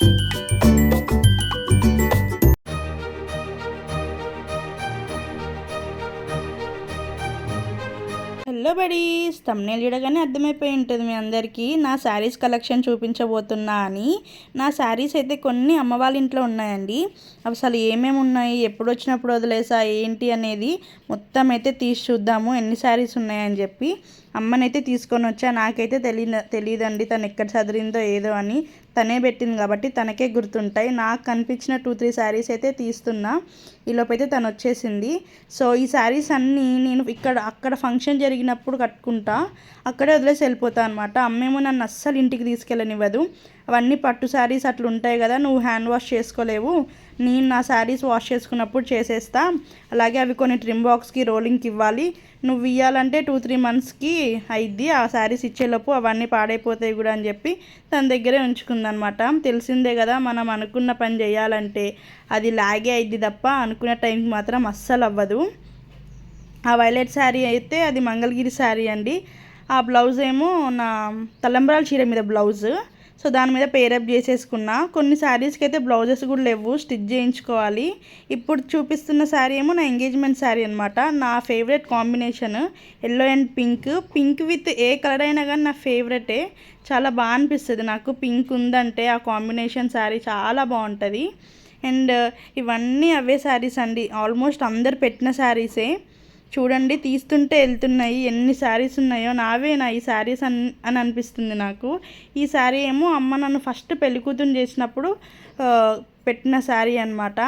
Hello buddies thumbnail చూడగానే అర్థమైపోయి ఉంటుంది మీ అందరికీ. నా శారీస్ కలెక్షన్ చూపించబోతున్నా అని. నా శారీస్ అయితే కొన్ని అమ్మ వాళ్ళ ఇంట్లో ఉన్నాయండి. అసలు ఏమేమి ఉన్నాయి? ఎప్పుడు వచ్చినప్పుడు వదిలేసా? ఏంటి అనేది మొత్తం అయితే తీసి చూద్దాము. ఎన్ని శారీస్ ఉన్నాయని చెప్పి. అమ్మనైతే తీసుకొని వచ్చా. నాకైతే తెలియ తెలియదండి తను ఎక్కడ చదివిందో ఏదో అని. తనే పెట్టింది కాబట్టి తనకే గుర్తుంటాయి. నాకు కనిపించిన టూ త్రీ శారీస్ అయితే తీస్తున్నా. ఈలోపైతే తను వచ్చేసింది. సో ఈ శారీస్ అన్నీ నేను ఇక్కడ అక్కడ ఫంక్షన్ జరిగినప్పుడు కట్టుకుంటా. అక్కడే వదిలేసి వెళ్ళిపోతా అనమాట అమ్మేమో నన్ను అస్సలు ఇంటికి తీసుకెళ్ళనివ్వదు. అవన్నీ పట్టు శారీస్ అట్లా ఉంటాయి కదా నువ్వు హ్యాండ్ వాష్ చేసుకోలేవు. నేను నా శారీస్ వాష్ చేసుకున్నప్పుడు చేసేస్తా. అలాగే అవి కొన్ని ట్రిమ్ బాక్స్కి రోలింగ్కి ఇవ్వాలి. నువ్వు ఇవ్వాలంటే టూ త్రీ మంత్స్కి అయిద్ది. ఆ శారీస్ ఇచ్చేలోపు అవన్నీ పాడైపోతాయి కూడా అని చెప్పి తన దగ్గరే ఉంచుకుందనమాట. తెలిసిందే కదా మనం అనుకున్న పని చేయాలంటే అది లాగే అయిద్ది తప్ప అనుకున్న టైంకి మాత్రం అస్సలు అవ్వదు. ఆ వైలెట్ శారీ అయితే అది మంగళగిరి శారీ అండి. ఆ బ్లౌజ్ ఏమో నా తలంబ్రాల చీర మీద బ్లౌజ్. సో దాని మీద పేరప్ చేసేసుకున్నా. కొన్ని శారీస్కి అయితే బ్లౌజెస్ కూడా లేవు స్టిచ్ చేయించుకోవాలి. ఇప్పుడు చూపిస్తున్న శారీ ఏమో నా ఎంగేజ్మెంట్ శారీ అనమాట నా favourite combination yellow and pink pink with a colour అయినా కానీ నా ఫేవరెటే చాలా బాగా అనిపిస్తుంది నాకు. పింక్ ఉందంటే ఆ కాంబినేషన్ శారీ చాలా బాగుంటుంది. అండ్ ఇవన్నీ అవే శారీస్ అండి. ఆల్మోస్ట్ అందరు పెట్టిన శారీసే చూడండి తీస్తుంటే వెళ్తున్నాయి. ఎన్ని శారీస్ ఉన్నాయో నావే నా ఈ శారీస్ అని అని అనిపిస్తుంది నాకు. ఈ శారీ ఏమో అమ్మ నన్ను ఫస్ట్ పెళ్ళికూతురు చేసినప్పుడు పెట్టిన శారీ అనమాట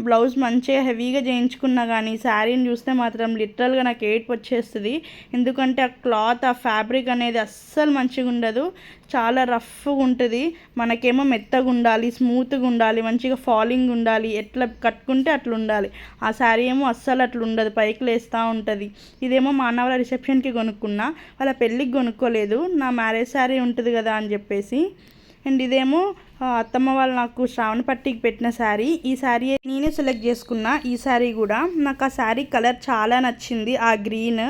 బ్లౌజ్ మంచిగా హెవీగా చేయించుకున్నా కానీ శారీని చూస్తే మాత్రం లిటరల్గా నాకు ఏడుపు వచ్చేస్తుంది. ఎందుకంటే ఆ క్లాత్ ఆ ఫ్యాబ్రిక్ అనేది అస్సలు మంచిగా ఉండదు. చాలా రఫ్గా ఉంటుంది. మనకేమో మెత్తగా ఉండాలి స్మూత్గా ఉండాలి మంచిగా ఫాలింగ్ ఉండాలి. ఎట్లా కట్టుకుంటే అట్లా ఉండాలి. ఆ శారీ ఏమో అస్సలు అట్లా ఉండదు. పైకి లేస్తూ ఉంటుంది. ఇదేమో మా అన్న రిసెప్షన్కి కొనుక్కున్నా. వాళ్ళ పెళ్ళికి కొనుక్కోలేదు. నా మ్యారేజ్ శారీ ఉంటుంది కదా అని చెప్పేసి. అండ్ ఇదేమో అత్తమ్మ వాళ్ళు నాకు శ్రావణ పట్టికి పెట్టిన శారీ. ఈ శారీ నేనే సెలెక్ట్ చేసుకున్నా. ఈ శారీ కూడా నాకు ఆ శారీ కలర్ చాలా నచ్చింది. ఆ గ్రీన్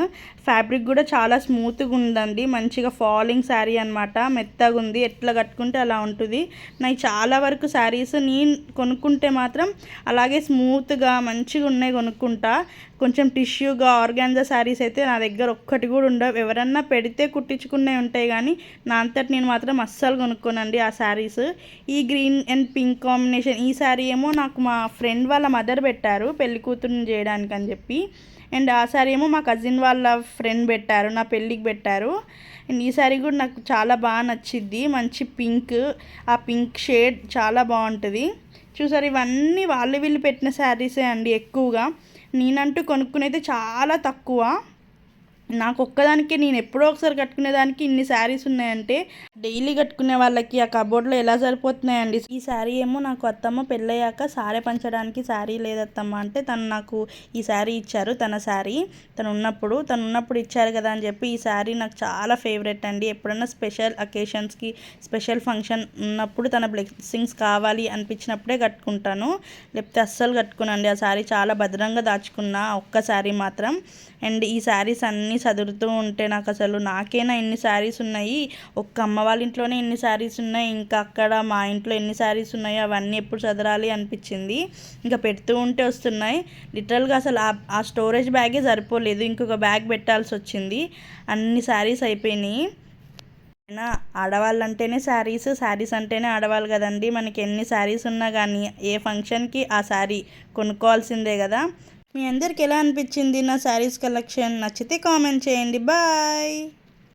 ఫ్యాబ్రిక్ కూడా చాలా స్మూత్గా ఉందండి. మంచిగా ఫాలింగ్ శారీ అనమాట మెత్తగా ఉంది. ఎట్లా కట్టుకుంటే అలా ఉంటుంది. నాకు చాలా వరకు శారీస్ నేను కొనుక్కుంటే మాత్రం అలాగే స్మూత్గా మంచిగా ఉన్నాయి కొనుక్కుంటా. కొంచెం టిష్యూగా ఆర్గాన్జా శారీస్ అయితే నా దగ్గర ఒక్కటి కూడా ఉండవు. ఎవరన్నా పెడితే కుట్టించుకునే ఉంటాయి కానీ నా అంతటి నేను మాత్రం అస్సలు కొనుక్కోనండి ఆ శారీస్. ఈ గ్రీన్ అండ్ పింక్ కాంబినేషన్ ఈ సారీ ఏమో నాకు మా ఫ్రెండ్ వాళ్ళ మదర్ పెట్టారు పెళ్ళి కూతురుని చేయడానికి అని చెప్పి. అండ్ ఆ శారీ ఏమో మా కజిన్ వాళ్ళ ఫ్రెండ్ పెట్టారు నా పెళ్ళికి పెట్టారు. అండ్ ఈ శారీ కూడా నాకు చాలా బాగా నచ్చింది మంచి పింక్. ఆ పింక్ షేడ్ చాలా బాగుంటుంది. చూసారు ఇవన్నీ వాళ్ళు వీళ్ళు పెట్టిన శారీసే అండి ఎక్కువగా. నేనంటూ కొనుక్కునేది చాలా తక్కువ. నాకు ఒక్కదానికి నేను ఎప్పుడో ఒకసారి కట్టుకునేదానికి ఇన్ని శారీస్ ఉన్నాయంటే డైలీ కట్టుకునే వాళ్ళకి ఆ కబోర్డ్లో ఎలా సరిపోతున్నాయండి? ఈ శారీ ఏమో నాకు అత్తమ్మ పెళ్ళయ్యాక సారీ పంచడానికి శారీ లేదత్తమ్మ అంటే తను నాకు ఈ శారీ ఇచ్చారు తన శారీ. తను ఉన్నప్పుడు తను ఉన్నప్పుడు ఇచ్చారు కదా అని చెప్పి ఈ శారీ నాకు చాలా ఫేవరెట్ అండి. ఎప్పుడన్నా స్పెషల్ అకేషన్స్కి స్పెషల్ ఫంక్షన్ ఉన్నప్పుడు తన బ్లెస్సింగ్స్ కావాలి అనిపించినప్పుడే కట్టుకుంటాను. లేకపోతే అస్సలు కట్టుకునండి. ఆ శారీ చాలా భద్రంగా దాచుకున్నా ఒక్క శారీ మాత్రం. అండ్ ఈ శారీస్ అన్నీ చదువుతూ ఉంటే నాకు అసలు నాకేనా ఎన్ని శారీస్ ఉన్నాయి? ఒక్క అమ్మ వాళ్ళ ఇంట్లోనే ఎన్ని శారీస్ ఉన్నాయి? ఇంకా అక్కడ మా ఇంట్లో ఎన్ని శారీస్ ఉన్నాయో అవన్నీ ఎప్పుడు చదరాలి అనిపించింది. ఇంకా పెడుతూ ఉంటే వస్తున్నాయి. లిటరల్గా అసలు ఆ స్టోరేజ్ బ్యాగే సరిపోలేదు. ఇంకొక బ్యాగ్ పెట్టాల్సి వచ్చింది అన్ని శారీస్ అయిపోయినాయి. అయినా ఆడవాళ్ళంటేనే శారీస్ శారీస్ అంటేనే ఆడవాళ్ళు కదండి. మనకి ఎన్ని శారీస్ ఉన్నా కానీ ఏ ఫంక్షన్కి ఆ శారీ కొనుక్కోవాల్సిందే కదా. మీ అందరికి ఎలా అనిపించింది నా శారీస్ కలెక్షన్? నచ్చితే కామెంట్ చేయండి. బాయ్!